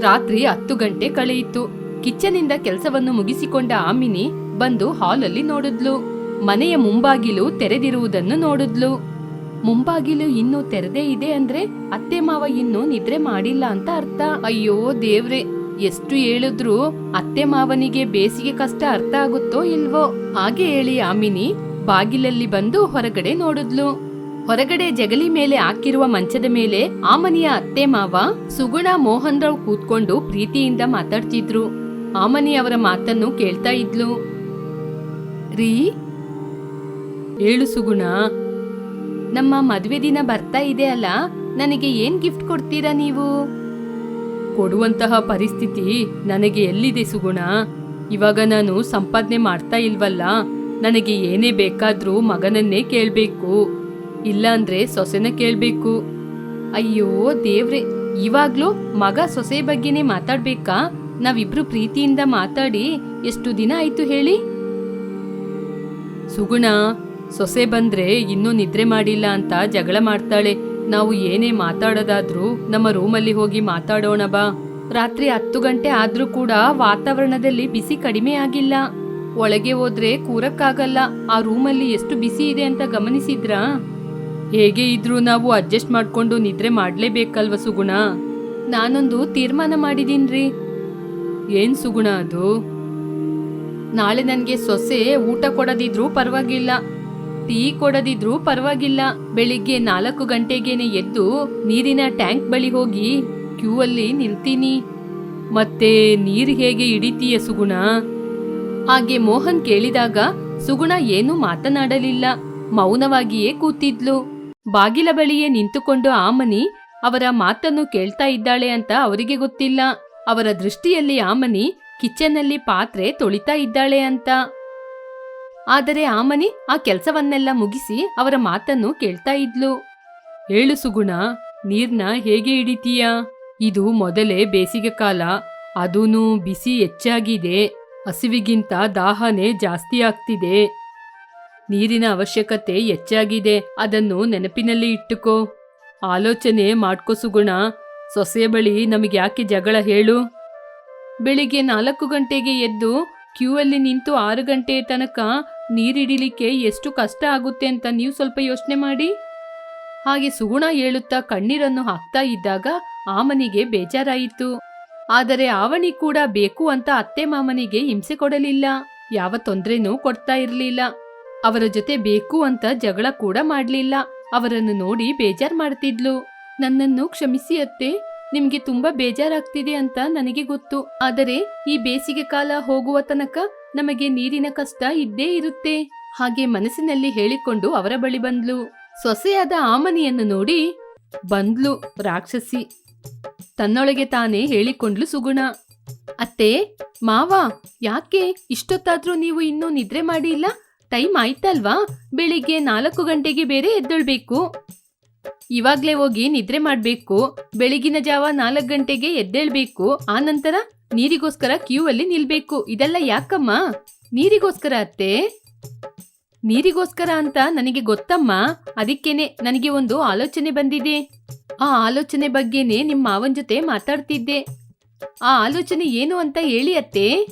ರಾತ್ರಿ ಹತ್ತು ಗಂಟೆ ಕಳೆಯಿತು. ಕಿಚನಿಂದ ಕೆಲಸವನ್ನು ಮುಗಿಸಿಕೊಂಡ ಆಮಿನಿ ಬಂದು ಹಾಲಲ್ಲಿ ನೋಡಿದ್ಲು. ಮನೆಯ ಮುಂಬಾಗಿಲು ತೆರೆದಿರುವುದನ್ನು ನೋಡಿದ್ಲು. ಮುಂಬಾಗಿಲು ಇನ್ನೂ ತೆರೆದೇ ಇದೆ ಅಂದ್ರೆ ಅತ್ತೆ ಮಾವ ಇನ್ನೂ ನಿದ್ರೆ ಮಾಡಿಲ್ಲ ಅಂತ ಅರ್ಥ. ಅಯ್ಯೋ ದೇವ್ರೆ, ಎಷ್ಟು ಹೇಳಿದ್ರು ಅತ್ತೆ ಮಾವನಿಗೆ ಬೇಸಿಗೆ ಕಷ್ಟ ಅರ್ಥ ಆಗುತ್ತೋ ಇಲ್ವೋ? ಹಾಗೆ ಹೇಳಿ ಆಮಿನಿ ಬಾಗಿಲಲ್ಲಿ ಬಂದು ಹೊರಗಡೆ ನೋಡಿದ್ಲು. ಹೊರಗಡೆ ಜಗಲಿ ಮೇಲೆ ಹಾಕಿರುವ ಮಂಚದ ಮೇಲೆ ಆ ಮನೆಯ ಅತ್ತೆ ಮಾವ ಸುಗುಣ ಮೋಹನ್ ರಾವ್ ಕೂತ್ಕೊಂಡು ಪ್ರೀತಿಯಿಂದ ಮಾತಾಡ್ತಿದ್ರು. ಆಮನಿ ಅವರ ಮಾತನ್ನು ಕೇಳ್ತಾ ಇದ್ಲು. ರೀ, ಹೇಳು ಸುಗುಣ. ನಮ್ಮ ಮದುವೆ ದಿನ ಬರ್ತಾ ಇದೆ ಅಲ್ಲ, ನನಗೆ ಏನ್ ಗಿಫ್ಟ್ ಕೊಡ್ತೀರಾ ನೀವು? ಕೊಡುವಂತಹ ಪರಿಸ್ಥಿತಿ ನನಗೆ ಎಲ್ಲಿದೆ ಸುಗುಣ? ಇವಾಗ ನಾನು ಸಂಪಾದನೆ ಮಾಡ್ತಾ ಇಲ್ವಲ್ಲ, ನನಗೆ ಏನೇ ಬೇಕಾದ್ರೂ ಮಗನನ್ನೇ ಕೇಳ್ಬೇಕು. ಇಲ್ಲಾಂದ್ರೆ ಸೊಸೆನ ಕೇಳಬೇಕು. ಅಯ್ಯೋ ದೇವ್ರೆ, ಇವಾಗ್ಲೂ ಮಗ ಸೊಸೆ ಬಗ್ಗೆನೇ ಮಾತಾಡ್ಬೇಕಾ? ನಾವಿಬ್ರು ಪ್ರೀತಿಯಿಂದ ಮಾತಾಡಿ ಎಷ್ಟು ದಿನ ಆಯ್ತು ಹೇಳಿ? ಸುಗುಣ, ಸೊಸೆ ಬಂದ್ರೆ ಇನ್ನೂ ನಿದ್ರೆ ಮಾಡಿಲ್ಲ ಅಂತ ಜಗಳ ಮಾಡ್ತಾಳೆ. ನಾವು ಏನೇ ಮಾತಾಡೋದಾದ್ರೂ ನಮ್ಮ ರೂಮಲ್ಲಿ ಹೋಗಿ ಮಾತಾಡೋಣ ಬಾ. ರಾತ್ರಿ ಹತ್ತು ಗಂಟೆ ಆದ್ರೂ ಕೂಡ ವಾತಾವರಣದಲ್ಲಿ ಬಿಸಿ ಕಡಿಮೆ ಆಗಿಲ್ಲ. ಒಳಗೆ ಹೋದ್ರೆ ಕೂರಕ್ಕಾಗಲ್ಲ. ಆ ರೂಮಲ್ಲಿ ಎಷ್ಟು ಬಿಸಿ ಇದೆ ಅಂತ ಗಮನಿಸಿದ್ರಾ? ಹೇಗೆ ಇದ್ರೂ ನಾವು ಅಡ್ಜಸ್ಟ್ ಮಾಡ್ಕೊಂಡು ನಿದ್ರೆ ಮಾಡ್ಲೇಬೇಕಲ್ವ ಸುಗುಣ? ನಾನೊಂದು ತೀರ್ಮಾನ ಮಾಡಿದೀನ್ರಿ. ಏನ್ ಸುಗುಣ ಅದು? ನಾಳೆ ನನಗೆ ಸೊಸೆ ಊಟ ಕೊಡದಿದ್ರೂ ಪರವಾಗಿಲ್ಲ. ಟೀ ಕೊಡದಿದ್ರೂ ಪರವಾಗಿಲ್ಲ. ಬೆಳಿಗ್ಗೆ ನಾಲ್ಕು ಗಂಟೆಗೇನೆ ಎದ್ದು ನೀರಿನ ಟ್ಯಾಂಕ್ ಬಳಿ ಹೋಗಿ ಕ್ಯೂ ಅಲ್ಲಿ ನಿಲ್ತೀನಿ. ಮತ್ತೆ ನೀರು ಹೇಗೆ ಹಿಡಿತೀಯ ಸುಗುಣ? ಹಾಗೆ ಮೋಹನ್ ಕೇಳಿದಾಗ ಸುಗುಣ ಏನೂ ಮಾತನಾಡಲಿಲ್ಲ. ಮೌನವಾಗಿಯೇ ಕೂತಿದ್ಲು. ಬಾಗಿಲ ಬಳಿಯೇ ನಿಂತುಕೊಂಡು ಆಮನಿ ಅವರ ಮಾತನ್ನು ಕೇಳ್ತಾ ಇದ್ದಾಳೆ ಅಂತ ಅವರಿಗೆ ಗೊತ್ತಿಲ್ಲ. ಅವರ ದೃಷ್ಟಿಯಲ್ಲಿ ಆಮನಿ ಕಿಚನ್ನಲ್ಲಿ ಪಾತ್ರೆ ತೊಳಿತಾ ಇದ್ದಾಳೆ ಅಂತ. ಆದರೆ ಆಮನಿ ಆ ಕೆಲಸವನ್ನೆಲ್ಲ ಮುಗಿಸಿ ಅವರ ಮಾತನ್ನು ಕೇಳ್ತಾ ಇದ್ಲು. ಹೇಳು ಸುಗುಣ, ನೀರ್ನ ಹೇಗೆ ಹಿಡಿತೀಯ? ಇದು ಮೊದಲೇ ಬೇಸಿಗೆ ಕಾಲ. ಅದೂನು ಬಿಸಿ ಹೆಚ್ಚಾಗಿದೆ. ಹಸಿವಿಗಿಂತ ದಾಹನೆ ಜಾಸ್ತಿ ಆಗ್ತಿದೆ. ನೀರಿನ ಅವಶ್ಯಕತೆ ಹೆಚ್ಚಾಗಿದೆ. ಅದನ್ನು ನೆನಪಿನಲ್ಲಿ ಇಟ್ಟುಕೋ. ಆಲೋಚನೆ ಮಾಡ್ಕೋ ಸುಗುಣ. ಬಳಿ ನಮಗೆ ಯಾಕೆ ಜಗಳ ಹೇಳು? ಬೆಳಿಗ್ಗೆ ನಾಲ್ಕು ಗಂಟೆಗೆ ಎದ್ದು ಕ್ಯೂ ಅಲ್ಲಿ ನಿಂತು ಆರು ಗಂಟೆ ತನಕ ನೀರಿಡಿಲಿಕ್ಕೆ ಎಷ್ಟು ಕಷ್ಟ ಆಗುತ್ತೆ ಅಂತ ನೀವು ಸ್ವಲ್ಪ ಯೋಚನೆ ಮಾಡಿ. ಹಾಗೆ ಸುಗುಣ ಹೇಳುತ್ತಾ ಕಣ್ಣೀರನ್ನು ಹಾಕ್ತಾ ಇದ್ದಾಗ ಆಮನಿಗೆ ಬೇಜಾರಾಯಿತು. ಆದರೆ ಆವಣಿ ಕೂಡ ಬೇಕು ಅಂತ ಅತ್ತೆ ಮಾಮನಿಗೆ ಹಿಂಸೆ ಕೊಡಲಿಲ್ಲ. ಯಾವ ತೊಂದರೆನೂ ಕೊಡ್ತಾ ಇರಲಿಲ್ಲ. ಅವರ ಜೊತೆ ಬೇಕು ಅಂತ ಜಗಳ ಕೂಡ ಮಾಡ್ಲಿಲ್ಲ. ಅವರನ್ನು ನೋಡಿ ಬೇಜಾರ್ ಮಾಡ್ತಿದ್ಲು. ನನ್ನನ್ನು ಕ್ಷಮಿಸಿ ಅತ್ತೆ. ನಿಮ್ಗೆ ತುಂಬಾ ಬೇಜಾರಾಗ್ತಿದೆ ಅಂತ ನನಗೆ ಗೊತ್ತು. ಆದರೆ ಈ ಬೇಸಿಗೆ ಕಾಲ ಹೋಗುವ ತನಕ ನಮಗೆ ನೀರಿನ ಕಷ್ಟ ಇದ್ದೇ ಇರುತ್ತೆ. ಹಾಗೆ ಮನಸ್ಸಿನಲ್ಲಿ ಹೇಳಿಕೊಂಡು ಅವರ ಬಳಿ ಬಂದ್ಲು. ಸೊಸೆಯಾದ ಆಮನಿಯನ್ನು ನೋಡಿ ಬಂದ್ಲು ರಾಕ್ಷಸಿ. ತನ್ನೊಳಗೆ ತಾನೇ ಹೇಳಿಕೊಂಡ್ಲು ಸುಗುಣ. ಅತ್ತೆ, ಮಾವ, ಯಾಕೆ ಇಷ್ಟೊತ್ತಾದ್ರೂ ನೀವು ಇನ್ನೂ ನಿದ್ರೆ ಮಾಡಿಲ್ಲ? ಟೈಮ್ ಆಯ್ತಲ್ವಾ? ಬೆಳಿಗ್ಗೆ ನಾಲ್ಕು ಗಂಟೆಗೆ ಬೇರೆ ಎದ್ದೇಳ್ಬೇಕು. ಇವಾಗ್ಲೇ ಹೋಗಿ ನಿದ್ರೆ ಮಾಡಬೇಕು. ಬೆಳಗಿನ ಜಾವ ನಾಲ್ಕು ಗಂಟೆಗೆ ಎದ್ದೇಳ್ಬೇಕು. ಆ ನಂತರ ನೀರಿಗೋಸ್ಕರ ಕ್ಯೂ ಅಲ್ಲಿ ನಿಲ್ಬೇಕು. ಇದೆಲ್ಲ ಯಾಕಮ್ಮ? ನೀರಿಗೋಸ್ಕರ ಅತ್ತೆ? ನೀರಿಗೋಸ್ಕರ ಅಂತ ನನಗೆ ಗೊತ್ತಮ್ಮ. ಅದಕ್ಕೇನೆ ನನಗೆ ಒಂದು ಆಲೋಚನೆ ಬಂದಿದೆ. ಆ ಆಲೋಚನೆ ಬಗ್ಗೆನೇ ನಿಮ್ಮ ಮಾವನ್ ಜೊತೆ ಮಾತಾಡ್ತಿದ್ದೆ. ಆ ಆಲೋಚನೆ ಏನು ಅಂತ ಹೇಳಿ ಅತ್ತೆ?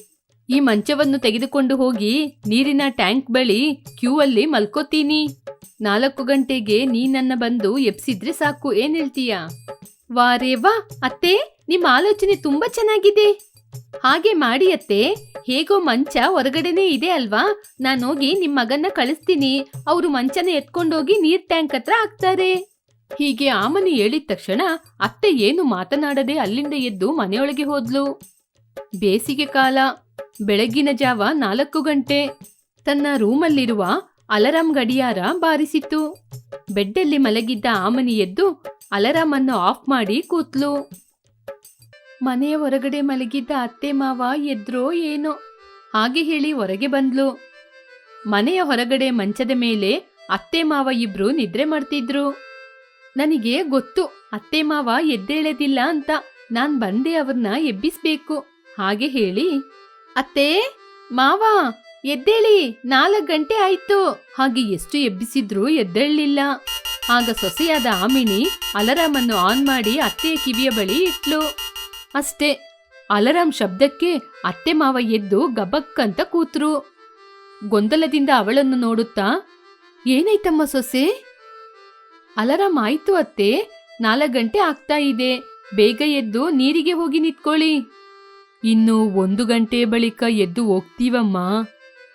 ಈ ಮಂಚವನ್ನು ತೆಗೆದುಕೊಂಡು ಹೋಗಿ ನೀರಿನ ಟ್ಯಾಂಕ್ ಬಳಿ ಕ್ಯೂ ಅಲ್ಲಿ ಮಲ್ಕೋತೀನಿ. ನಾಲ್ಕು ಗಂಟೆಗೆ ನೀ ನನ್ನ ಬಂದು ಎಪ್ಸಿದ್ರೆ ಸಾಕು, ಏನ್ ಹೇಳ್ತೀಯ? ವಾರೇ ವಾ, ಅತ್ತೆ ನಿಮ್ಮ ಆಲೋಚನೆ ತುಂಬಾ ಚೆನ್ನಾಗಿದೆ. ಹಾಗೆ ಮಾಡಿ ಅತ್ತೆ, ಹೇಗೋ ಮಂಚ ಹೊರಗಡೆನೆ ಇದೆ ಅಲ್ವಾ? ನಾನು ಹೋಗಿ ನಿಮ್ಮ ಮಗನ್ನ ಕಳಿಸ್ತೀನಿ. ಅವರು ಮಂಚನ ಎತ್ಕೊಂಡೋಗಿ ನೀರ್ ಟ್ಯಾಂಕ್ ಹತ್ರ ಹಾಕ್ತಾರೆ. ಹೀಗೆ ಆಮನಿ ಹೇಳಿದ ತಕ್ಷಣ ಅತ್ತೆ ಏನು ಮಾತನಾಡದೆ ಅಲ್ಲಿಂದ ಎದ್ದು ಮನೆಯೊಳಗೆ ಹೋದ್ಲು. ಬೇಸಿಗೆ ಕಾಲ ಬೆಳಗ್ಗಿನ ಜಾವ ನಾಲ್ಕು ಗಂಟೆ ತನ್ನ ರೂಮಲ್ಲಿರುವ ಅಲಾರಾಂ ಗಡಿಯಾರ ಬಾರಿಸಿತು ಬೆಡ್ಡಲ್ಲಿ ಮಲಗಿದ್ದ ಆಮನಿ ಎದ್ದು ಅಲರಾಮ್ ಅನ್ನು ಆಫ್ ಮಾಡಿ ಕೂತ್ಲು. ಮನೆಯ ಹೊರಗಡೆ ಮಲಗಿದ್ದ ಅತ್ತೆ ಮಾವ ಎದ್ರೋ ಏನೋ ಹಾಗೆ ಹೇಳಿ ಹೊರಗೆ ಬಂದ್ಲು. ಮನೆಯ ಹೊರಗಡೆ ಮಂಚದ ಮೇಲೆ ಅತ್ತೆ ಮಾವ ಇಬ್ರು ನಿದ್ರೆ ಮಾಡ್ತಿದ್ರು. ನನಗೆ ಗೊತ್ತು, ಅತ್ತೆ ಮಾವ ಎದ್ದೇಳದಿಲ್ಲ ಅಂತ ನಾನ್ ಬಂದೆ ಅವ್ರನ್ನ ಎಬ್ಬಿಸ್ಬೇಕು. ಹಾಗೆ ಹೇಳಿ, ಅತ್ತೆ, ಮಾವ, ಎದ್ದೇಳಿ, ನಾಲ್ಕು ಗಂಟೆ ಆಯ್ತು. ಹಾಗೆ ಎಷ್ಟು ಎಬ್ಬಿಸಿದ್ರೂ ಎದ್ದೇಳಲಿಲ್ಲ. ಆಗ ಸೊಸೆಯಾದ ಆಮಿನಿ ಅಲಾರಾಮನ್ನು ಆನ್ ಮಾಡಿ ಅತ್ತೆಯ ಕಿವಿಯ ಬಳಿ ಇಟ್ಲು. ಅಷ್ಟೇ. ಅಲಾರಾಂ ಶಬ್ದಕ್ಕೆ ಅತ್ತೆ ಮಾವ ಎದ್ದು ಗಬಕ್ಕಂತ ಕೂತ್ರು. ಗೊಂದಲದಿಂದ ಅವಳನ್ನು ನೋಡುತ್ತಾ ಏನೈತಮ್ಮ ಸೊಸೆ? ಅಲಾರಾಂ ಆಯ್ತು ಅತ್ತೆ, ನಾಲ್ಕು ಗಂಟೆ ಆಗ್ತಾ ಇದೆ. ಬೇಗ ಎದ್ದು ನೀರಿಗೆ ಹೋಗಿ ನಿಂತ್ಕೊಳ್ಳಿ. ಇನ್ನು ಒಂದು ಗಂಟೆ ಬಳಿಕ ಎದ್ದು ಹೋಗ್ತೀವಮ್ಮ?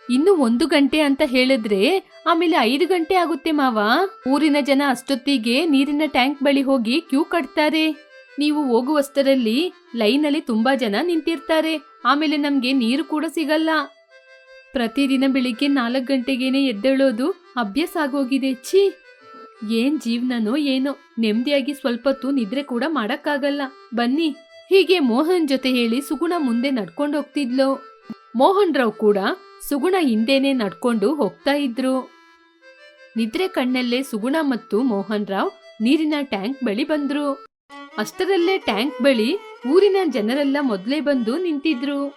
ಇನ್ನು ಒಂದು ಗಂಟೆ ಅಂತ ಹೇಳಿದ್ರೆ ಆಮೇಲೆ ಐದು ಗಂಟೆ ಆಗುತ್ತೆ ಮಾವ. ಊರಿನ ಜನ ಅಷ್ಟೊತ್ತಿಗೆ ನೀರಿನ ಟ್ಯಾಂಕ್ ಬಳಿ ಹೋಗಿ ಕ್ಯೂ ಕಟ್ತಾರೆ. ನೀವು ಹೋಗುವಷ್ಟರಲ್ಲಿ ಲೈನಲ್ಲಿ ತುಂಬಾ ಜನ ನಿಂತಿರ್ತಾರೆ. ಆಮೇಲೆ ನಮ್ಗೆ ನೀರು ಕೂಡ ಸಿಗಲ್ಲ. ಪ್ರತಿದಿನ ಬೆಳಿಗ್ಗೆ ನಾಲ್ಕು ಗಂಟೆಗೇನೆ ಎದ್ದೇಳೋದು ಅಭ್ಯಾಸ ಆಗೋಗಿದೆ. ಛೀ! ಏನ್ ಜೀವನನೋ ಏನೋ. ನೆಮ್ಮದಿಯಾಗಿ ಸ್ವಲ್ಪೊತ್ತು ನಿದ್ರೆ ಕೂಡ ಮಾಡಕ್ಕಾಗಲ್ಲ. ಬನ್ನಿ. ಹೀಗೆ ಮೋಹನ್ ಜೊತೆ ಹೇಳಿ ಸುಗುಣ ಮುಂದೆ ನಡ್ಕೊಂಡು ಹೋಗ್ತಿದ್ಲು. ಮೋಹನ್ ರಾವ್ ಕೂಡ ಸುಗುಣ ಹಿಂದೆನೆ ನಡ್ಕೊಂಡು ಹೋಗ್ತಾ ಇದ್ರು. ನಿದ್ರೆ ಕಣ್ಣಲ್ಲೇ ಸುಗುಣ ಮತ್ತು ಮೋಹನ್ ರಾವ್ ನೀರಿನ ಟ್ಯಾಂಕ್ ಬಳಿ ಬಂದ್ರು. ಅಷ್ಟರಲ್ಲೇ ಟ್ಯಾಂಕ್ ಬಳಿ ಊರಿನ ಜನರೆಲ್ಲ ಮೊದಲೇ ಬಂದು ನಿಂತಿದ್ರು.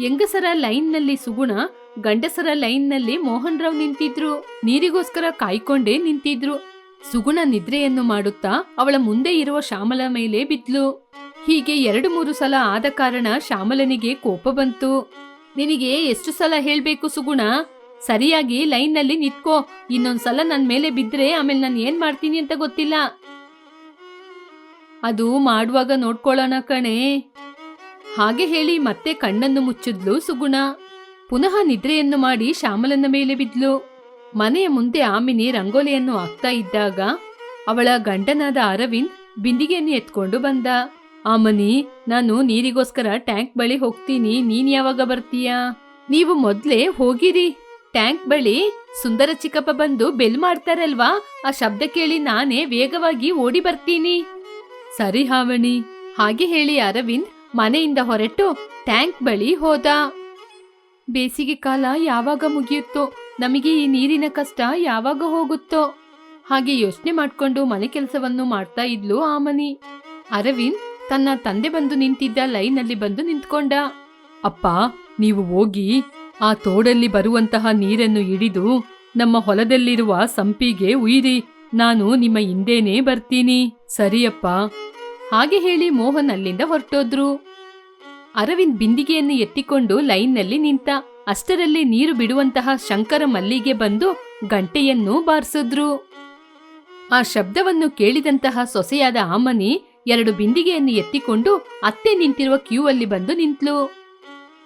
ಹೆಂಗಸರ ಲೈನ್ನಲ್ಲಿ ಸುಗುಣ, ಗಂಡಸರ ಲೈನ್ನಲ್ಲಿ ಮೋಹನ್ ರಾವ್ ನಿಂತಿದ್ರು. ನೀರಿಗೋಸ್ಕರ ಕಾಯ್ಕೊಂಡೇ ನಿಂತಿದ್ರು. ಸುಗುಣ ನಿದ್ರೆಯನ್ನು ಮಾಡುತ್ತಾ ಅವಳ ಮುಂದೆ ಇರುವ ಶ್ಯಾಮಲ ಮೇಲೆ ಬಿದ್ಲು. ಹೀಗೆ ಎರಡು ಮೂರು ಸಲ ಆದ ಕಾರಣ ಶ್ಯಾಮಲನಿಗೆ ಕೋಪ ಬಂತು. ನಿನಗೆ ಎಷ್ಟು ಸಲ ಹೇಳ್ಬೇಕು ಸುಗುಣ? ಸರಿಯಾಗಿ ಲೈನ್ನಲ್ಲಿ ನಿತ್ಕೋ. ಇನ್ನೊಂದ್ಸಲ ನನ್ನ ಮೇಲೆ ಬಿದ್ರೆ ಆಮೇಲೆ ನಾನು ಏನ್ ಮಾಡ್ತೀನಿ ಅಂತ ಗೊತ್ತಿಲ್ಲ. ಅದು ಮಾಡುವಾಗ ನೋಡ್ಕೊಳ್ಳೋಣ ಕಣೆ. ಹಾಗೆ ಹೇಳಿ ಮತ್ತೆ ಕಣ್ಣನ್ನು ಮುಚ್ಚಿದ್ಲು ಸುಗುಣ. ಪುನಃ ನಿದ್ರೆಯನ್ನು ಮಾಡಿ ಶ್ಯಾಮಲನ ಮೇಲೆ ಬಿದ್ಲು. ಮನೆಯ ಮುಂದೆ ಆಮಿನಿ ರಂಗೋಲಿಯನ್ನು ಹಾಕ್ತಾ ಇದ್ದಾಗ ಅವಳ ಗಂಡನಾದ ಅರವಿಂದ್ ಬಿಂದಿಗೆಯನ್ನು ಎತ್ಕೊಂಡು ಬಂದ. ಆಮನಿ ನಾನು ನೀರಿಗೋಸ್ಕರ ಟ್ಯಾಂಕ್ ಬಳಿ ಹೋಗ್ತೀನಿ. ನೀನ್ ಯಾವಾಗ ಬರ್ತೀಯಾ? ನೀವು ಮೊದ್ಲೇ ಹೋಗಿರಿ. ಟ್ಯಾಂಕ್ ಬಳಿ ಸುಂದರ ಚಿಕ್ಕಪ್ಪ ಬಂದು ಬೆಲ್ ಮಾಡ್ತಾರಲ್ವಾ? ಆ ಶಬ್ದ ಕೇಳಿ ನಾನೇ ವೇಗವಾಗಿ ಓಡಿ ಬರ್ತೀನಿ. ಸರಿ ಹಾವಣಿ. ಹಾಗೆ ಹೇಳಿ ಅರವಿಂದ್ ಮನೆಯಿಂದ ಹೊರಟು ಟ್ಯಾಂಕ್ ಬಳಿ ಹೋದ. ಬೇಸಿಗೆ ಕಾಲ ಯಾವಾಗ ಮುಗಿಯುತ್ತೋ, ನಮಗೆ ಈ ನೀರಿನ ಕಷ್ಟ ಯಾವಾಗ ಹೋಗುತ್ತೋ, ಹಾಗೆ ಯೋಚನೆ ಮಾಡ್ಕೊಂಡು ಮನೆ ಕೆಲಸವನ್ನು ಮಾಡ್ತಾ ಇದ್ಲು ಮನಿ ಅರವಿಂದ್ ತನ್ನ ತಂದೆ ಬಂದು ನಿಂತಿದ್ದ ಲೈನಲ್ಲಿ ಬಂದು ನಿಂತ್ಕೊಂಡ. ಅಪ್ಪ, ನೀವು ಹೋಗಿ ಆ ತೋಡಲ್ಲಿ ಬರುವಂತಹ ನೀರನ್ನು ಹಿಡಿದು ನಮ್ಮ ಹೊಲದಲ್ಲಿರುವ ಸಂಪಿಗೆ ಉಯಿರಿ. ನಾನು ನಿಮ್ಮ ಹಿಂದೇನೇ ಬರ್ತೀನಿ. ಸರಿಯಪ್ಪ. ಹಾಗೆ ಹೇಳಿ ಮೋಹನ್ ಅಲ್ಲಿಂದ ಹೊರಟೋದ್ರು. ಅರವಿಂದ್ ಬಿಂದಿಗೆಯನ್ನು ಎತ್ತಿಕೊಂಡು ಲೈನ್ನಲ್ಲಿ ನಿಂತ ಅಷ್ಟರಲ್ಲಿ ನೀರು ಬಿಡುವಂತಹ ಶಂಕರ ಮಲ್ಲಿಗೆ ಬಂದು ಗಂಟೆಯನ್ನು ಬಾರಿಸಿದ್ರು. ಆ ಶಬ್ದವನ್ನು ಕೇಳಿದಂತಹ ಸೊಸೆಯಾದ ಆಮನಿ ಎರಡು ಬಿಂದಿಗೆಯನ್ನು ಎತ್ತಿಕೊಂಡು ಅತ್ತೆ ನಿಂತಿರುವ ಕ್ಯೂ ಅಲ್ಲಿ ಬಂದು ನಿಂತ್ಲು.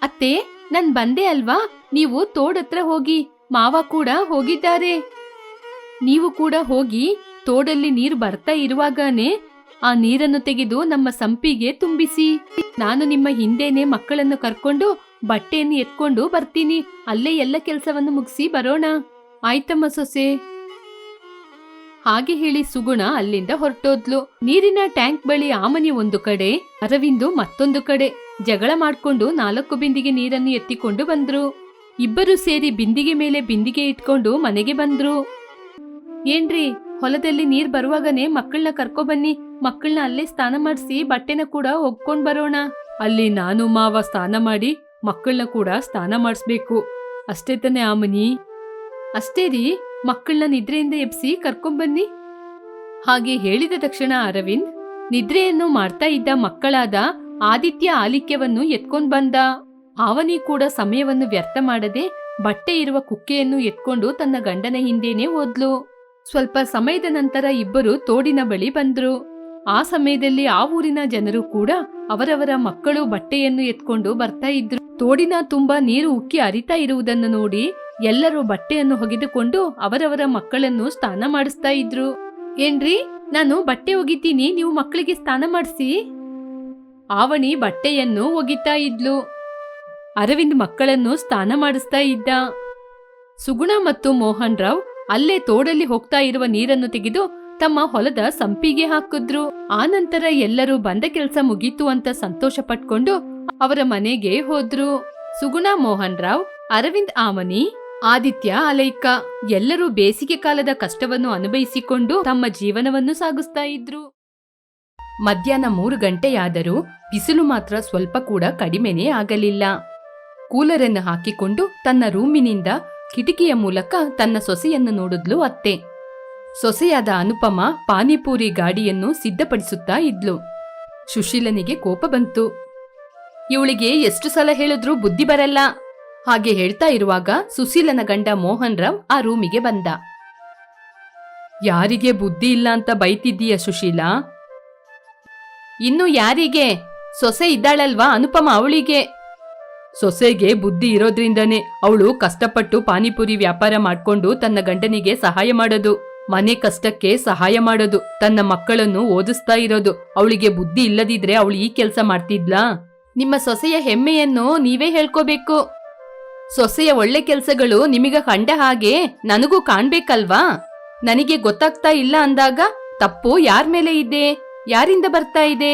ಅತ್ತೆ, ನನ್ ಬಂದೆ ಅಲ್ವಾ? ನೀವು ತೋಡತ್ರ ಹೋಗಿ, ಮಾವ ಕೂಡ ಹೋಗಿದ್ದಾರೆ. ನೀವು ಕೂಡ ಹೋಗಿ, ತೋಡಲ್ಲಿ ನೀರು ಬರ್ತಾ ಇರುವಾಗನೇ ಆ ನೀರನ್ನು ತೆಗೆದು ನಮ್ಮ ಸಂಪಿಗೆ ತುಂಬಿಸಿ. ನಾನು ನಿಮ್ಮ ಹಿಂದೆನೆ ಮಕ್ಕಳನ್ನು ಕರ್ಕೊಂಡು ಬಟ್ಟೆಯನ್ನು ಎತ್ಕೊಂಡು ಬರ್ತೀನಿ. ಅಲ್ಲೇ ಎಲ್ಲ ಕೆಲಸವನ್ನು ಮುಗಿಸಿ ಬರೋಣ. ಆಯ್ತಮ್ಮ ಸೊಸೆ. ಹಾಗೆ ಹೇಳಿ ಸುಗುಣ ಅಲ್ಲಿಂದ ಹೊರಟೋದ್ಲು. ನೀರಿನ ಟ್ಯಾಂಕ್ ಬಳಿ ಆಮನಿ ಒಂದು ಕಡೆ, ಅರವಿಂದು ಮತ್ತೊಂದು ಕಡೆ. ಜಗಳ ಮಾಡ್ಕೊಂಡು ನಾಲ್ಕು ಬಿಂದಿಗೆ ನೀರನ್ನು ಎತ್ತಿಕೊಂಡು ಬಂದ್ರು. ಇಬ್ಬರು ಸೇರಿ ಬಿಂದಿಗೆ ಮೇಲೆ ಬಿಂದಿಗೆ ಇಟ್ಕೊಂಡು ಮನೆಗೆ ಬಂದ್ರು. ಏನ್ರಿ, ಹೊಲದಲ್ಲಿ ನೀರ್ ಬರುವಾಗನೇ ಮಕ್ಕಳನ್ನ ಕರ್ಕೊ ಬನ್ನಿ ಮಕ್ಕಳನ್ನ ಅಲ್ಲೇ ಸ್ನಾನ ಮಾಡಿಸಿ ಬಟ್ಟೆನ ಕೂಡ ಒಗ್ಕೊಂಡ್ ಬರೋಣ. ಅಲ್ಲಿ ನಾನು ಮಾವ ಸ್ನಾನ ಮಾಡಿ ಮಕ್ಕಳನ್ನ ಕೂಡ ಸ್ನಾನ ಮಾಡಿಸ್ಬೇಕು. ಅಷ್ಟೇ ತಾನೆ ಆಮನಿ. ಅಷ್ಟೇ ರೀ ಮಕ್ಕಳನ್ನ ನಿದ್ರೆಯಿಂದ ಎಬ್ಸಿ ಕರ್ಕೊಂಬನ್ನಿ. ಹಾಗೆ ಹೇಳಿದ ತಕ್ಷಣ ಅರವಿಂದ್ ನಿದ್ರೆಯನ್ನು ಮಾಡ್ತಾ ಇದ್ದ ಮಕ್ಕಳಾದ ಆದಿತ್ಯ ಆಲಿಕ್ಯವನ್ನು ಎತ್ಕೊಂಡ್ ಬಂದ. ಅವನಿ ಕೂಡ ಸಮಯವನ್ನು ವ್ಯರ್ಥ ಮಾಡದೆ ಬಟ್ಟೆ ಇರುವ ಕುಕ್ಕೆಯನ್ನು ಎತ್ಕೊಂಡು ತನ್ನ ಗಂಡನ ಹಿಂದೇನೆ ಓದ್ಲು ಸ್ವಲ್ಪ ಸಮಯದ ನಂತರ ಇಬ್ಬರು ತೋಡಿನ ಬಳಿ ಬಂದ್ರು. ಆ ಸಮಯದಲ್ಲಿ ಆ ಊರಿನ ಜನರು ಕೂಡ ಅವರವರ ಮಕ್ಕಳು ಬಟ್ಟೆಯನ್ನು ಎತ್ಕೊಂಡು ಬರ್ತಾ ಇದ್ರು. ತೋಡಿನ ತುಂಬಾ ನೀರು ಉಕ್ಕಿ ಅರಿತಾ ಇರುವುದನ್ನು ನೋಡಿ ಎಲ್ಲರೂ ಬಟ್ಟೆಯನ್ನು ಹೊಗೆದುಕೊಂಡು ಅವರವರ ಮಕ್ಕಳನ್ನು ಸ್ನಾನ ಮಾಡಿಸ್ತಾ ಇದ್ರು. ಏನ್ರಿ, ನಾನು ಬಟ್ಟೆ ಒಗಿತೀನಿ, ನೀವು ಮಕ್ಕಳಿಗೆ ಸ್ನಾನ ಮಾಡಿಸಿ. ಆವಣಿ ಬಟ್ಟೆಯನ್ನು ಒಗಿತಾ ಇದ್ಲು. ಅರವಿಂದ್ ಮಕ್ಕಳನ್ನು ಸ್ನಾನ ಮಾಡಿಸ್ತಾ ಇದ್ದ. ಸುಗುಣ ಮತ್ತು ಮೋಹನ್ ರಾವ್ ಅಲ್ಲೇ ತೋಡಲ್ಲಿ ಹೋಗ್ತಾ ಇರುವ ನೀರನ್ನು ತೆಗೆದು ತಮ್ಮ ಹೊಲದ ಸಂಪಿಗೆ ಹಾಕಿದ್ರು. ಆನಂತರ ಎಲ್ಲರೂ ಬಂದ ಕೆಲಸ ಮುಗೀತು ಅಂತ ಸಂತೋಷ ಪಟ್ಕೊಂಡು ಅವರ ಮನೆಗೆ ಹೋದ್ರು. ಸುಗುಣ, ಮೋಹನ್ ರಾವ್, ಅರವಿಂದ್ ಆಮನಿ ಆದಿತ್ಯ ಅಲೈಕ ಎಲ್ಲರೂ ಬೇಸಿಗೆ ಕಾಲದ ಕಷ್ಟವನ್ನು ಅನುಭವಿಸಿಕೊಂಡು ತಮ್ಮ ಜೀವನವನ್ನು ಸಾಗಿಸ್ತಾ ಇದ್ರು. ಮಧ್ಯಾಹ್ನ ಮೂರು ಗಂಟೆಯಾದರೂ ಬಿಸಿಲು ಮಾತ್ರ ಸ್ವಲ್ಪ ಕೂಡ ಕಡಿಮೆನೇ ಆಗಲಿಲ್ಲ. ಕೂಲರನ್ನು ಹಾಕಿಕೊಂಡು ತನ್ನ ರೂಮಿನಿಂದ ಕಿಟಕಿಯ ಮೂಲಕ ತನ್ನ ಸೊಸೆಯನ್ನು ನೋಡಿದ್ಲು ಅತ್ತೆ. ಸೊಸೆಯಾದ ಅನುಪಮ ಪಾನಿಪೂರಿ ಗಾಡಿಯನ್ನು ಸಿದ್ಧಪಡಿಸುತ್ತಾ ಇದ್ಲು. ಸುಶೀಲನಿಗೆ ಕೋಪ ಬಂತು. ಇವಳಿಗೆ ಎಷ್ಟು ಸಲ ಹೇಳಿದ್ರೂ ಬುದ್ಧಿ ಬರಲ್ಲ. ಹಾಗೆ ಹೇಳ್ತಾ ಇರುವಾಗ ಸುಶೀಲನ ಗಂಡ ಮೋಹನ್ ರಾವ್ ಆ ರೂಮಿಗೆ ಬಂದ. ಯಾರಿಗೆ ಬುದ್ಧಿ ಇಲ್ಲ ಅಂತ ಬೈತಿದ್ದೀಯ ಸುಶೀಲ? ಇನ್ನು ಯಾರಿಗೆ? ಸೊಸೆ ಇದ್ದಾಳಲ್ವಾ ಅನುಪಮ ಅವಳಿಗೆ? ಸೊಸೆಗೆ ಬುದ್ಧಿ ಇರೋದ್ರಿಂದನೇ ಅವಳು ಕಷ್ಟಪಟ್ಟು ಪಾನಿಪುರಿ ವ್ಯಾಪಾರ ಮಾಡ್ಕೊಂಡು ತನ್ನ ಗಂಡನಿಗೆ ಸಹಾಯ ಮಾಡೋದು. ಮನೆ ಕಷ್ಟಕ್ಕೆ ಸಹಾಯ ಮಾಡೋದು. ತನ್ನ ಮಕ್ಕಳನ್ನು ಓದಿಸ್ತಾ ಇರೋದು. ಅವಳಿಗೆ ಬುದ್ಧಿ ಇಲ್ಲದಿದ್ರೆ ಅವಳು ಈ ಕೆಲಸ ಮಾಡ್ತಿದ್ಲಾ? ನಿಮ್ಮ ಸೊಸೆಯ ಹೆಮ್ಮೆಯನ್ನು ನೀವೇ ಹೇಳ್ಕೋಬೇಕು. ಸೊಸೆಯ ಒಳ್ಳೆ ಕೆಲಸಗಳು ನಿಮಗೆ ಕಂಡ ಹಾಗೆ ನನಗೂ ಕಾಣ್ಬೇಕಲ್ವಾ? ನನಗೆ ಗೊತ್ತಾಗ್ತಾ ಇಲ್ಲ ಅಂದಾಗ ತಪ್ಪು ಯಾರ ಮೇಲೆ ಇದೆ? ಯಾರಿಂದ ಬರ್ತಾ ಇದೆ?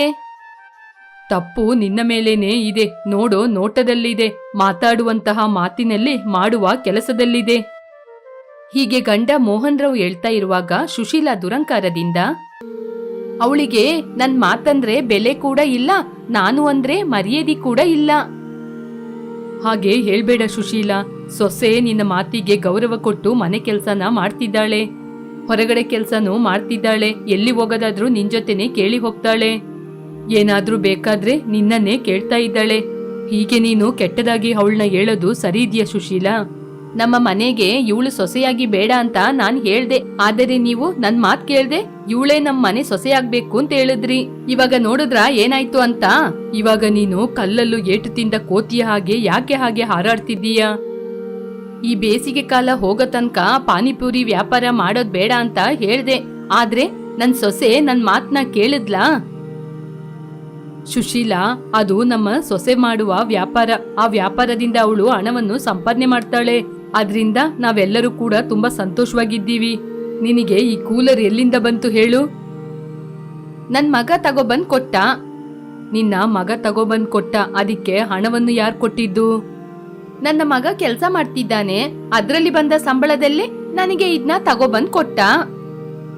ತಪ್ಪು ನಿನ್ನ ಮೇಲೇನೆ ಇದೆ. ನೋಡೋ, ನೋಟದಲ್ಲಿದೆ. ಮಾತಾಡುವಂತಹ ಮಾತಿನಲ್ಲಿ ಮಾಡುವ ಕೆಲಸದಲ್ಲಿದೆ. ಹೀಗೆ ಗಂಡ ಮೋಹನ್ ರಾವ್ ಹೇಳ್ತಾ ಇರುವಾಗ ಸುಶೀಲಾ ದುರಂಕಾರದಿಂದ, ಅವಳಿಗೆ ನನ್ ಮಾತಂದ್ರೆ ಬೆಲೆ ಕೂಡ ಇಲ್ಲ, ನಾನು ಅಂದ್ರೆ ಮರ್ಯಾದೆ ಕೂಡ ಇಲ್ಲ. ಹಾಗೆ ಹೇಳ್ಬೇಡ ಸುಶೀಲಾ. ಸೊಸೆ ನಿನ್ನ ಮಾತಿಗೆ ಗೌರವ ಕೊಟ್ಟು ಮನೆ ಕೆಲಸನ ಮಾಡ್ತಿದ್ದಾಳೆ. ಹೊರಗಡೆ ಕೆಲಸನೂ ಮಾಡ್ತಿದ್ದಾಳೆ. ಎಲ್ಲಿ ಹೋಗೋದಾದ್ರೂ ನಿನ್ ಜೊತೆನೆ ಕೇಳಿ ಹೋಗ್ತಾಳೆ. ಏನಾದ್ರೂ ಬೇಕಾದ್ರೆ ನಿನ್ನನ್ನೇ ಕೇಳ್ತಾ ಇದ್ದಾಳೆ. ಹೀಗೆ ನೀನು ಕೆಟ್ಟದಾಗಿ ಅವಳನ್ನ ಹೇಳೋದು ಸರಿ ಇದೆಯಾ ಸುಶೀಲಾ? ನಮ್ಮ ಮನೆಗೆ ಇವಳು ಸೊಸೆಯಾಗಿ ಬೇಡ ಅಂತ ನಾನ್ ಹೇಳ್ದೆ. ಆದರೆ ನೀವು ನನ್ ಮಾತ್ ಕೇಳ್ದೆ, ಇವಳೇ ನಮ್ ಮನೆ ಸೊಸೆಯಾಗ್ಬೇಕು ಅಂತ ಹೇಳಿದ್ರಿ. ಇವಾಗ ನೋಡಿದ್ರ ಏನಾಯ್ತು ಅಂತ? ಇವಾಗ ನೀನು ಕಲ್ಲಲ್ಲೂ ಏಟು ತಿಂದ ಕೋತಿಯ ಹಾಗೆ ಯಾಕೆ ಹಾಗೆ ಹಾರಾಡ್ತಿದ್ದೀಯಾ? ಈ ಬೇಸಿಗೆ ಕಾಲ ಹೋಗೋ ತನಕ ಪಾನಿಪುರಿ ವ್ಯಾಪಾರ ಮಾಡೋದ್ ಬೇಡ ಅಂತ ಹೇಳ್ದೆ. ಆದ್ರೆ ನನ್ ಸೊಸೆ ನನ್ ಮಾತನ್ನ ಕೇಳಿದ್ಲಾ? ಸುಶೀಲಾ, ಅದು ನಮ್ಮ ಸೊಸೆ ಮಾಡುವ ವ್ಯಾಪಾರ. ಆ ವ್ಯಾಪಾರದಿಂದ ಅವಳು ಹಣವನ್ನು ಸಂಪಾದನೆ ಮಾಡ್ತಾಳೆ. ಅದ್ರಿಂದ ನಾವೆಲ್ಲರೂ ಕೂಡ ತುಂಬಾ ಸಂತೋಷವಾಗಿದ್ದೀವಿ. ನಿನಗೆ ಈ ಕೂಲರ್ ಎಲ್ಲಿಂದ ಬಂತು ಹೇಳು? ನನ್ ಮಗ ತಗೊಬಂದ್ ಕೊಟ್ಟ. ನಿನ್ನ ಮಗ ತಗೊಬಂದ್ ಕೊಟ್ಟ, ಅದಕ್ಕೆ ಹಣವನ್ನು ಯಾರು ಕೊಟ್ಟಿದ್ದು? ನನ್ನ ಮಗ ಕೆಲಸ ಮಾಡ್ತಿದ್ದಾನೆ, ಅದರಲ್ಲಿ ಬಂದ ಸಂಬಳದಲ್ಲಿ ನನಗೆ ಇದನ್ನ ತಗೊಬಂದ್ ಕೊಟ್ಟ.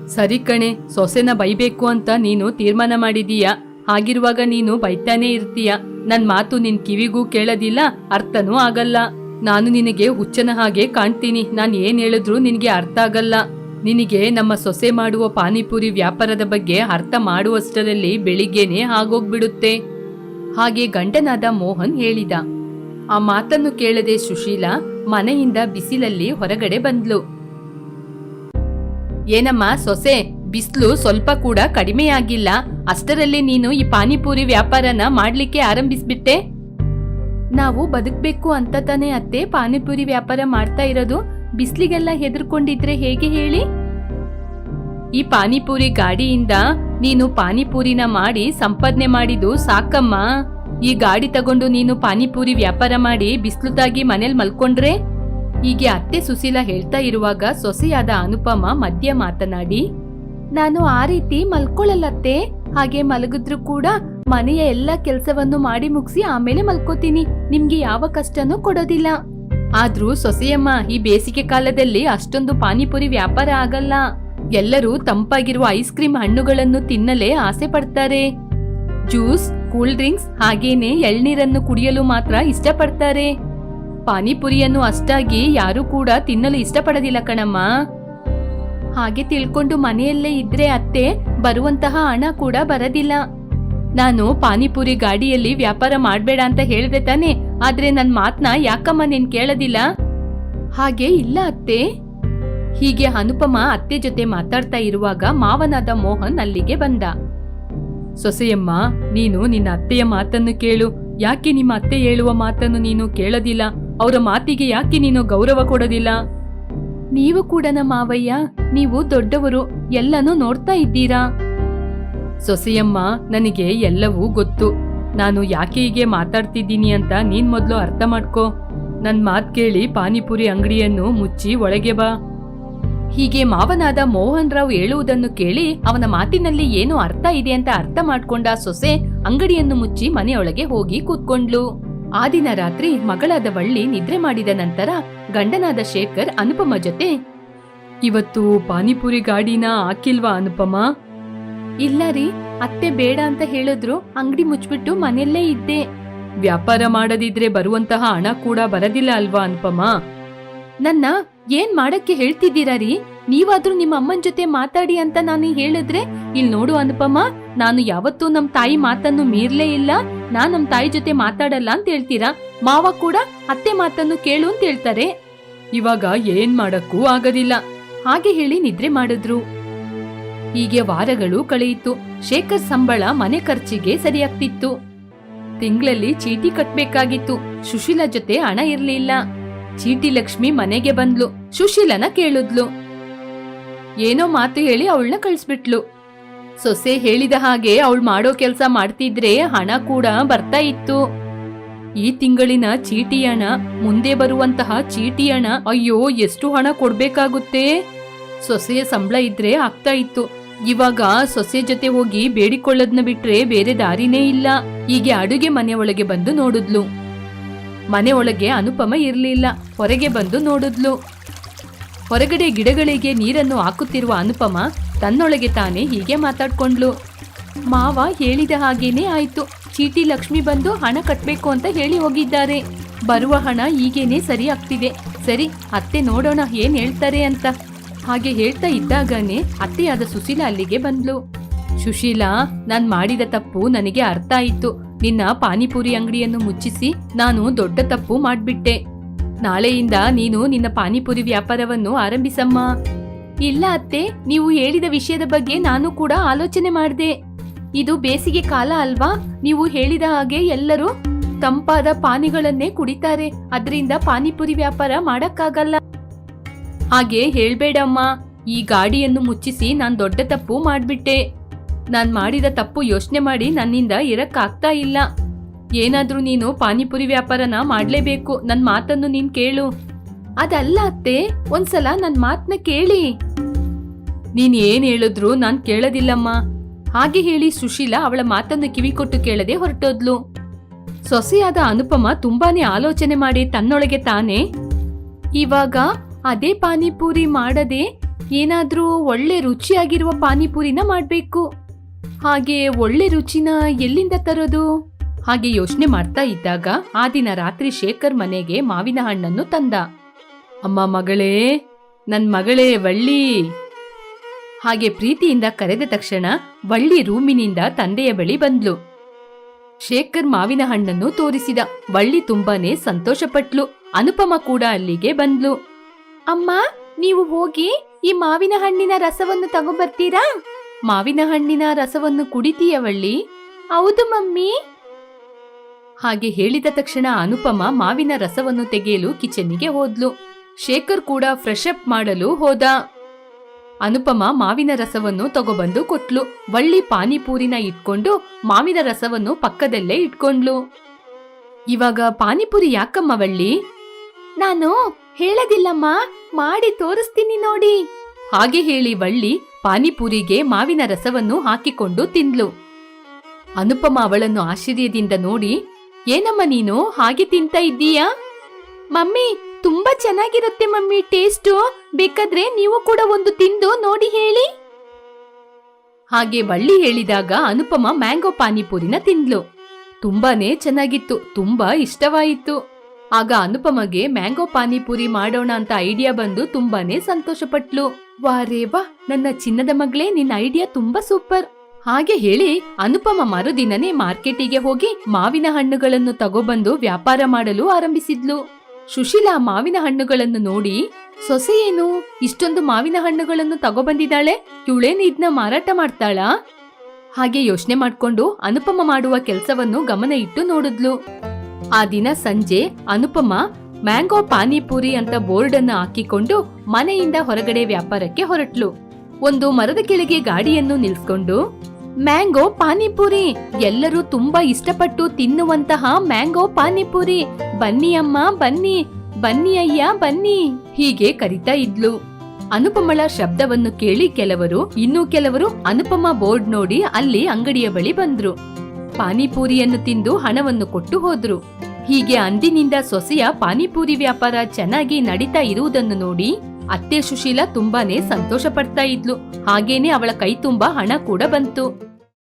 ಸರಿ ಕಣೆ, ಸೊಸೆನ ಬೈಬೇಕು ಅಂತ ನೀನು ತೀರ್ಮಾನ ಮಾಡಿದೀಯ. ಹಾಗಿರುವಾಗ ನೀನು ಬೈತಾನೇ ಇರ್ತೀಯ. ನನ್ ಮಾತು ನಿನ್ ಕಿವಿಗೂ ಕೇಳೋದಿಲ್ಲ, ಅರ್ಥನೂ ಆಗಲ್ಲ. ನಾನು ನಿನಗೆ ಹುಚ್ಚನ ಹಾಗೆ ಕಾಣ್ತೀನಿ. ನಾನು ಏನ್ ಹೇಳಿದ್ರು ನಿನಗೆ ಅರ್ಥ ಆಗಲ್ಲ. ನಿನಗೆ ನಮ್ಮ ಸೊಸೆ ಮಾಡುವ ಪಾನಿಪುರಿ ವ್ಯಾಪಾರದ ಬಗ್ಗೆ ಅರ್ಥ ಮಾಡುವಷ್ಟರಲ್ಲಿ ಬೆಳಿಗ್ಗೆನೆ ಆಗೋಗ್ಬಿಡುತ್ತೆ. ಹಾಗೆ ಗಂಡನಾದ ಮೋಹನ್ ಹೇಳಿದ. ಆ ಮಾತನ್ನು ಕೇಳದೆ ಸುಶೀಲಾ ಮನೆಯಿಂದ ಬಿಸಿಲಲ್ಲಿ ಹೊರಗಡೆ ಬಂದ್ಲು. ಏನಮ್ಮ ಸೊಸೆ, ಬಿಸಿಲು ಸ್ವಲ್ಪ ಕೂಡ ಕಡಿಮೆಯಾಗಿಲ್ಲ. ಅಷ್ಟರಲ್ಲಿ ನೀನು ಈ ಪಾನಿಪುರಿ ವ್ಯಾಪಾರನ ಮಾಡ್ಲಿಕ್ಕೆ ಆರಂಭಿಸ್ಬಿಟ್ಟೆ? ನಾವು ಬದುಕಬೇಕು ಅಂತ ತಾನೇ ಅತ್ತೆ. ಪಾನಿಪುರಿ ವ್ಯಾಪಾರ ಮಾಡ್ತಾ ಇರೋದು. ಬಿಸ್ಲಿಗೆಲ್ಲ ಹೆದರ್ಕೊಂಡಿದ್ರೆ ಹೇಗೆ ಹೇಳಿ? ಈ ಪಾನಿಪುರಿ ಗಾಡಿಯಿಂದ ನೀನು ಪಾನಿಪುರಿನ ಮಾಡಿ ಸಂಪಾದನೆ ಮಾಡಿದ್ದು ಸಾಕಮ್ಮ. ಈ ಗಾಡಿ ತಗೊಂಡು ನೀನು ಪಾನಿಪುರಿ ವ್ಯಾಪಾರ ಮಾಡಿ ಬಿಸ್ಲು ತಾಗಿ ಮನೇಲಿ ಮಲ್ಕೊಂಡ್ರೆ? ಹೀಗೆ ಅತ್ತೆ ಸುಶೀಲ ಹೇಳ್ತಾ ಇರುವಾಗ ಸೊಸೆಯಾದ ಅನುಪಮ ಮಧ್ಯ ಮಾತನಾಡಿ, ನಾನು ಆ ರೀತಿ ಮಲ್ಕೊಳ್ಳಲ್ಲತ್ತೆ ಹಾಗೆ ಮಲಗಿದ್ರು ಕೂಡ ಮನೆಯ ಎಲ್ಲ ಕೆಲಸವನ್ನು ಮಾಡಿ ಮುಗಿಸಿ ಆಮೇಲೆ ಮಲ್ಕೋತೀನಿ. ನಿಮ್ಗೆ ಯಾವ ಕಷ್ಟನೂ ಕೊಡೋದಿಲ್ಲ. ಆದ್ರೂ ಸೊಸೆಯಮ್ಮ, ಈ ಬೇಸಿಗೆ ಕಾಲದಲ್ಲಿ ಅಷ್ಟೊಂದು ಪಾನಿಪುರಿ ವ್ಯಾಪಾರ ಆಗಲ್ಲ. ಎಲ್ಲರೂ ತಂಪಾಗಿರುವ ಐಸ್ ಕ್ರೀಮ್ ಹಣ್ಣುಗಳನ್ನು ತಿನ್ನಲೇ ಆಸೆ ಪಡ್ತಾರೆ. ಜ್ಯೂಸ್, ಕೂಲ್ ಡ್ರಿಂಕ್ಸ್ ಹಾಗೇನೆ ಎಳ್ನೀರನ್ನು ಕುಡಿಯಲು ಮಾತ್ರ ಇಷ್ಟಪಡ್ತಾರೆ. ಪಾನಿಪುರಿಯನ್ನು ಅಷ್ಟಾಗಿ ಯಾರು ಕೂಡ ತಿನ್ನಲು ಇಷ್ಟಪಡೋದಿಲ್ಲ ಕಣಮ್ಮ. ಹಾಗೆ ತಿಳ್ಕೊಂಡು ಮನೆಯಲ್ಲೇ ಇದ್ರೆ ಅತ್ತೆ, ಬರುವಂತಹ ಹಣ ಕೂಡ ಬರದಿಲ್ಲ. ನಾನು ಪಾನಿಪುರಿ ಗಾಡಿಯಲ್ಲಿ ವ್ಯಾಪಾರ ಮಾಡ್ಬೇಡ ಅಂತ ಹೇಳಿದೆ ತಾನೆ, ಆದ್ರೆ ನನ್ ಮಾತ್ನ ಯಾಕಮ್ಮ ನೀನ್ ಕೇಳದಿಲ್ಲ? ಹಾಗೆ ಇಲ್ಲ ಅತ್ತೆ. ಹೀಗೆ ಅನುಪಮ ಅತ್ತೆ ಜೊತೆ ಮಾತಾಡ್ತಾ ಇರುವಾಗ ಮಾವನಾದ ಮೋಹನ್ ಅಲ್ಲಿಗೆ ಬಂದ. ಸೊಸೆಯಮ್ಮ, ನೀನು ನಿನ್ನ ಅತ್ತೆಯ ಮಾತನ್ನು ಕೇಳು. ಯಾಕೆ ನಿಮ್ಮ ಅತ್ತೆ ಹೇಳುವ ಮಾತನ್ನು ನೀನು ಕೇಳೋದಿಲ್ಲ? ಅವರ ಮಾತಿಗೆ ಯಾಕೆ ನೀನು ಗೌರವ ಕೊಡೋದಿಲ್ಲ? ನೀವು ಕೂಡ ನಮ್ಮ ಮಾವಯ್ಯ, ನೀವು ದೊಡ್ಡವರು, ಎಲ್ಲನೂ ನೋಡ್ತಾ ಇದ್ದೀರಾ? ಸೊಸೆಯಮ್ಮ, ನನಗೆ ಎಲ್ಲವೂ ಗೊತ್ತು. ನಾನು ಯಾಕೆ ಹೀಗೆ ಮಾತಾಡ್ತಿದ್ದೀನಿ ಅಂತ ನೀನ್ ಮೊದಲು ಅರ್ಥ ಮಾಡ್ಕೋ. ನನ್ ಮಾತು ಕೇಳಿ ಪಾನಿಪುರಿ ಅಂಗಡಿಯನ್ನು ಮುಚ್ಚಿ ಒಳಗೆ ಬಾ. ಹೀಗೆ ಮಾವನಾದ ಮೋಹನ್ ರಾವ್ ಹೇಳುವುದನ್ನು ಕೇಳಿ ಅವನ ಮಾತಿನಲ್ಲಿ ಏನು ಅರ್ಥ ಇದೆ ಅಂತ ಅರ್ಥ ಮಾಡ್ಕೊಂಡ ಸೊಸೆ ಅಂಗಡಿಯನ್ನು ಮುಚ್ಚಿ ಮನೆಯೊಳಗೆ ಹೋಗಿ ಕೂತ್ಕೊಂಡ್ಲು. ಆ ದಿನ ರಾತ್ರಿ ಮಗಳಾದ ವಳ್ಳಿ ನಿದ್ರೆ ಮಾಡಿದ ನಂತರ ಗಂಡನಾದ ಶೇಖರ್ ಅನುಪಮ ಜೊತೆ, ಇವತ್ತು ಪಾನಿಪುರಿ ಗಾಡಿನ ಹಾಕಿಲ್ವಾ ಅನುಪಮ? ಇಲ್ಲ ರೀ, ಅತ್ತೆ ಬೇಡ ಅಂತ ಹೇಳಿದ್ರು, ಅಂಗಡಿ ಮುಚ್ಚಿಬಿಟ್ಟು ಮನೆಯಲ್ಲೇ ಇದ್ದೆ. ವ್ಯಾಪಾರ ಮಾಡದಿದ್ರೆ ಬರುವಂತಹ ಹಣ ಕೂಡ ಬರದಿಲ್ಲ ಅಲ್ವಾ ಅನುಪಮ? ನನ್ನ, ಏನ್ ಮಾಡಕ್ಕೆ ಹೇಳ್ತಿದ್ದೀರಾ ರೀ? ನೀವಾದ್ರೂ ನಿಮ್ಮ ಅಮ್ಮನ್ ಜೊತೆ ಮಾತಾಡಿ ಅಂತ ನಾನು ಹೇಳಿದ್ರೆ ಇಲ್ಲಿ ನೋಡು ಅನುಪಮ, ನಾನು ಯಾವತ್ತೂ ನಮ್ ತಾಯಿ ಮಾತನ್ನು ಮೀರ್ಲೇ ಇಲ್ಲ, ನಾನ್ ನಮ್ ತಾಯಿ ಜೊತೆ ಮಾತಾಡಲ್ಲ ಅಂತ ಹೇಳ್ತೀರಾ? ಮಾವ ಕೂಡ ಅತ್ತೆ ಮಾತನ್ನು ಕೇಳು ಅಂತ ಹೇಳ್ತಾರೆ. ಇವಾಗ ಏನ್ ಮಾಡಕ್ಕೂ ಆಗದಿಲ್ಲ. ಹಾಗೆ ಹೇಳಿ ನಿದ್ರೆ ಮಾಡಿದ್ರು. ಹೀಗೆ ವಾರಗಳು ಕಳೆಯಿತು. ಶೇಖರ್ ಸಂಬಳ ಮನೆ ಖರ್ಚಿಗೆ ಸರಿಯಾಗ್ತಿತ್ತು. ತಿಂಗಳಲ್ಲಿ ಚೀಟಿ ಕಟ್ಬೇಕಾಗಿತ್ತು. ಸುಶೀಲ ಜೊತೆ ಹಣ ಇರ್ಲಿಲ್ಲ. ಚೀಟಿ ಲಕ್ಷ್ಮಿ ಮನೆಗೆ ಬಂದ್ಲು. ಸುಶೀಲನ ಕೇಳಿದ್ಲು. ಏನೋ ಮಾತು ಹೇಳಿ ಅವಳನ್ನ ಕಳಿಸ್ಬಿಟ್ಲು. ಸೊಸೆ ಹೇಳಿದ ಹಾಗೆ ಅವಳು ಮಾಡೋ ಕೆಲಸ ಮಾಡ್ತಿದ್ರೆ ಹಣ ಕೂಡ ಬರ್ತಾ ಇತ್ತು. ಈ ತಿಂಗಳಿನ ಚೀಟಿ ಹಣ, ಮುಂದೆ ಬರುವಂತಹ ಚೀಟಿ ಹಣ, ಅಯ್ಯೋ, ಎಷ್ಟು ಹಣ ಕೊಡ್ಬೇಕಾಗುತ್ತೆ? ಸೊಸೆಯ ಸಂಬಳ ಇದ್ರೆ ಆಗ್ತಾ ಇತ್ತು. ಇವಾಗ ಸೊಸೆ ಜೊತೆ ಹೋಗಿ ಬೇಡಿಕೊಳ್ಳೋದ್ನ ಬಿಟ್ರೆ ಬೇರೆ ದಾರಿನೇ ಇಲ್ಲ. ಹೀಗೆ ಅಡುಗೆ ಮನೆ ಒಳಗೆ ಬಂದು ನೋಡಿದ್ಲು. ಮನೆ ಒಳಗೆ ಅನುಪಮ ಇರಲಿಲ್ಲ. ಹೊರಗೆ ಬಂದು ನೋಡಿದ್ಲು. ಹೊರಗಡೆ ಗಿಡಗಳಿಗೆ ನೀರನ್ನು ಹಾಕುತ್ತಿರುವ ಅನುಪಮ ತನ್ನೊಳಗೆ ತಾನೇ ಹೀಗೆ ಮಾತಾಡ್ಕೊಂಡ್ಲು. ಮಾವ ಹೇಳಿದ ಹಾಗೇನೇ ಆಯ್ತು. ಚೀಟಿ ಲಕ್ಷ್ಮಿ ಬಂದು ಹಣ ಕಟ್ಬೇಕು ಅಂತ ಹೇಳಿ ಹೋಗಿದ್ದಾರೆ. ಬರುವ ಹಣ ಈಗೇನೆ ಸರಿ ಆಗ್ತಿದೆ. ಸರಿ, ಅತ್ತೆ ನೋಡೋಣ ಏನ್ ಹೇಳ್ತಾರೆ ಅಂತ. ಹಾಗೆ ಹೇಳ್ತಾ ಇದ್ದಾಗನೇ ಅತ್ತೆಯಾದ ಸುಶೀಲ ಅಲ್ಲಿಗೆ ಬಂದ್ಲು. ಸುಶೀಲಾ, ನಾನ್ ಮಾಡಿದ ತಪ್ಪು ನನಗೆ ಅರ್ಥ ಆಯಿತು. ನಿನ್ನ ಪಾನಿಪುರಿ ಅಂಗಡಿಯನ್ನು ಮುಚ್ಚಿಸಿ ನಾನು ದೊಡ್ಡ ತಪ್ಪು ಮಾಡ್ಬಿಟ್ಟೆ. ನಾಳೆಯಿಂದ ನೀನು ನಿನ್ನ ಪಾನಿಪುರಿ ವ್ಯಾಪಾರವನ್ನು ಆರಂಭಿಸಮ್ಮ. ಇಲ್ಲ ಅತ್ತೆ, ನೀವು ಹೇಳಿದ ವಿಷಯದ ಬಗ್ಗೆ ನಾನು ಕೂಡ ಆಲೋಚನೆ ಮಾಡಿದೆ. ಇದು ಬೇಸಿಗೆ ಕಾಲ ಅಲ್ವಾ? ನೀವು ಹೇಳಿದ ಹಾಗೆ ಎಲ್ಲರೂ ತಂಪಾದ ಪಾನಿಗಳನ್ನೇ ಕುಡಿತಾರೆ. ಅದರಿಂದ ಪಾನಿಪುರಿ ವ್ಯಾಪಾರ ಮಾಡಕ್ಕಾಗಲ್ಲ. ಹಾಗೆ ಹೇಳ್ಬೇಡಮ್ಮ, ಈ ಗಾಡಿಯನ್ನು ಮುಚ್ಚಿಸಿ ನಾನು ದೊಡ್ಡ ತಪ್ಪು ಮಾಡ್ಬಿಟ್ಟೆ. ನಾನು ಮಾಡಿದ ತಪ್ಪು ಯೋಚನೆ ಮಾಡಿ ನನ್ನಿಂದ ಇರಕ್ಕಾಗ್ತಾ ಇಲ್ಲ. ಏನಾದ್ರೂ ನೀನು ಪಾನಿಪುರಿ ವ್ಯಾಪಾರನ ಮಾಡ್ಲೇಬೇಕು ನನ್ನ ಮಾತನ್ನು ನೀನ್ ಕೇಳು. ಅದಲ್ಲ ಅತ್ತೆ, ಒಂದ್ಸಲ ನನ್ನ ಮಾತನ್ನ ಕೇಳಿ. ನೀನ್ ಏನ್ ಹೇಳಿದ್ರು ನಾನ್ ಕೇಳೋದಿಲ್ಲಮ್ಮ. ಹಾಗೆ ಹೇಳಿ ಸುಶೀಲಾ ಅವಳ ಮಾತನ್ನು ಕಿವಿಕೊಟ್ಟು ಕೇಳದೆ ಹೊರಟೋದ್ಲು. ಸೊಸೆಯಾದ ಅನುಪಮ ತುಂಬಾನೇ ಆಲೋಚನೆ ಮಾಡಿ ತನ್ನೊಳಗೆ ತಾನೇ, ಇವಾಗ ಅದೇ ಪಾನಿಪುರಿ ಮಾಡದೆ ಏನಾದರೂ ಒಳ್ಳೆ ರುಚಿಯಾಗಿರುವ ಪಾನಿಪುರಿನ ಮಾಡಬೇಕು. ಹಾಗೆ ಒಳ್ಳೆ ರುಚಿನ ಎಲ್ಲಿಂದ ತರೋದು? ಹಾಗೆ ಯೋಚನೆ ಮಾಡ್ತಾ ಇದ್ದಾಗ ಆ ದಿನ ರಾತ್ರಿ ಶೇಖರ್ ಮನೆಗೆ ಮಾವಿನ ಹಣ್ಣನ್ನು ತಂದ. ಅಮ್ಮ ಮಗಳೇ, ನನ್ ಮಗಳೇ ವಳ್ಳಿ. ಹಾಗೆ ಪ್ರೀತಿಯಿಂದ ಕರೆದ ತಕ್ಷಣ ವಳ್ಳಿ ರೂಮಿನಿಂದ ತಂದೆಯ ಬಳಿ ಬಂದ್ಲು. ಶೇಖರ್ ಮಾವಿನ ಹಣ್ಣನ್ನು ತೋರಿಸಿದ. ವಳ್ಳಿ ತುಂಬಾನೇ ಸಂತೋಷಪಟ್ಲು. ಅನುಪಮ ಕೂಡ ಅಲ್ಲಿಗೆ ಬಂದ್ಲು. ಅಮ್ಮ, ನೀವು ಹೋಗಿ ಈ ಮಾವಿನ ಹಣ್ಣಿನ ರಸವನ್ನು ತಗೊಬರ್ತೀರಾ? ಮಾವಿನ ಹಣ್ಣಿನ ರಸವನ್ನು ಕುಡಿತೀಯವಳ್ಳಿ? ಹೌದು ಮಮ್ಮಿ. ಹಾಗೆ ಹೇಳಿದ ತಕ್ಷಣ ಅನುಪಮ ಮಾವಿನ ರಸವನ್ನು ತೆಗೆಯಲು ಕಿಚನ್ನಿಗೆ ಹೋದ್ಲು. ಶೇಖರ್ ಕೂಡ ಫ್ರೆಶ್ ಅಪ್ ಮಾಡಲು ಹೋದ. ಅನುಪಮ ಮಾವಿನ ರಸವನ್ನು ತಗೊಬಂದು ಕೊಟ್ಲು. ವಳ್ಳಿ ಪಾನಿಪೂರಿನ ಇಟ್ಕೊಂಡು ಮಾವಿನ ರಸವನ್ನು ಪಕ್ಕದಲ್ಲೇ ಇಟ್ಕೊಂಡ್ಲು. ಇವಾಗ ಪಾನಿಪುರಿ ಯಾಕಮ್ಮ ವಳ್ಳಿ ನಾನು ಹೇಳದಿಲ್ಲಮ್ಮ, ಮಾಡಿ ತೋರಿಸ್ತೀನಿ ನೋಡಿ. ಹಾಗೆ ಹೇಳಿ ವಳ್ಳಿ ಪಾನಿಪುರಿಗೆ ಮಾವಿನ ರಸವನ್ನು ಹಾಕಿಕೊಂಡು ತಿಂದ್ಲು. ಅನುಪಮ ಅವಳನ್ನು ಆಶ್ಚರ್ಯದಿಂದ ನೋಡಿ, ಏನಮ್ಮ ನೀನು, ಹಾಗೆ ತಿಂತ ಇದ್ದೀಯಾ? ಮಮ್ಮಿ, ತುಂಬಾ ಚೆನ್ನಾಗಿರುತ್ತೆ ಮಮ್ಮಿ, ಟೇಸ್ಟು. ಬೇಕಾದ್ರೆ ನೀವು ಕೂಡ ಒಂದು ತಿಂದು ನೋಡಿ ಹೇಳಿ. ಹಾಗೆ ಬಳ್ಳಿ ಹೇಳಿದಾಗ ಅನುಪಮ ಮ್ಯಾಂಗೋ ಪಾನಿಪುರಿನ ತಿಂದ್ಲು. ತುಂಬಾನೇ ಚೆನ್ನಾಗಿತ್ತು, ತುಂಬಾ ಇಷ್ಟವಾಯಿತು. ಆಗ ಅನುಪಮಗೆ ಮ್ಯಾಂಗೋ ಪಾನಿಪುರಿ ಮಾಡೋಣ ಅಂತ ಐಡಿಯಾ ಬಂದು ತುಂಬಾನೇ ಸಂತೋಷಪಟ್ಲು. ವಾರೇ ವಾ, ನನ್ನ ಚಿನ್ನದ ಮಗಳೇ, ನಿನ್ನ ಐಡಿಯಾ ತುಂಬಾ ಸೂಪರ್. ಹಾಗೆ ಹೇಳಿ ಅನುಪಮ ಮರುದಿನನೇ ಮಾರ್ಕೆಟಿಗೆ ಹೋಗಿ ಮಾವಿನ ಹಣ್ಣುಗಳನ್ನು ತಗೊಬಂದು ವ್ಯಾಪಾರ ಮಾಡಲು ಆರಂಭಿಸಿದ್ಲು. ಸುಶೀಲಾ ಮಾವಿನ ಹಣ್ಣುಗಳನ್ನು ನೋಡಿ, ಸೊಸೆ ಏನು, ಇಷ್ಟೊಂದು ಮಾವಿನ ಹಣ್ಣುಗಳನ್ನು ತಗೊಬಂದಿದ್ದಾಳೆ? ಇವಳೇನು ಇದನ್ನ ಮಾರಾಟ ಮಾಡ್ತಾಳಾ? ಹಾಗೆ ಯೋಚನೆ ಮಾಡ್ಕೊಂಡು ಅನುಪಮ ಮಾಡುವ ಕೆಲಸವನ್ನು ಗಮನ ಇಟ್ಟು ನೋಡಿದ್ಲು. ಆ ದಿನ ಸಂಜೆ ಅನುಪಮ ಮ್ಯಾಂಗೋ ಪಾನಿಪುರಿ ಅಂತ ಬೋರ್ಡ್ ಅನ್ನು ಹಾಕಿಕೊಂಡು ಮನೆಯಿಂದ ಹೊರಗಡೆ ವ್ಯಾಪಾರಕ್ಕೆ ಹೊರಟ್ಲು. ಒಂದು ಮರದ ಕೆಳಗೆ ಗಾಡಿಯನ್ನು ನಿಲ್ಸ್ಕೊಂಡು, ಮ್ಯಾಂಗೋ ಪಾನಿಪುರಿ, ಎಲ್ಲರೂ ತುಂಬಾ ಇಷ್ಟಪಟ್ಟು ತಿನ್ನುವಂತಹ ಮ್ಯಾಂಗೋ ಪಾನಿಪುರಿ. ಬನ್ನಿ ಅಮ್ಮ, ಬನ್ನಿ ಬನ್ನಿ ಅಯ್ಯ, ಬನ್ನಿ, ಹೀಗೆ ಕರಿತಾ ಇದ್ಲು. ಅನುಪಮಳ ಶಬ್ದವನ್ನು ಕೇಳಿ ಕೆಲವರು, ಇನ್ನೂ ಕೆಲವರು ಅನುಪಮ ಬೋರ್ಡ್ ನೋಡಿ ಅಲ್ಲಿ ಅಂಗಡಿಯ ಬಳಿ ಬಂದ್ರು. ಪಾನಿಪೂರಿಯನ್ನು ತಿಂದು ಹಣವನ್ನು ಕೊಟ್ಟು ಹೋದ್ರು. ಹೀಗೆ ಅಂದಿನಿಂದ ಸೊಸೆಯ ಪಾನಿಪೂರಿ ವ್ಯಾಪಾರ ಚೆನ್ನಾಗಿ ನಡೀತಾ ಇರುವುದನ್ನು ನೋಡಿ ಅತ್ತೆ ಸುಶೀಲ ತುಂಬಾನೇ ಸಂತೋಷ ಪಡ್ತಾ ಇದ್ಲು. ಹಾಗೇನೆ ಅವಳ ಕೈ ತುಂಬಾ ಹಣ ಕೂಡ ಬಂತು.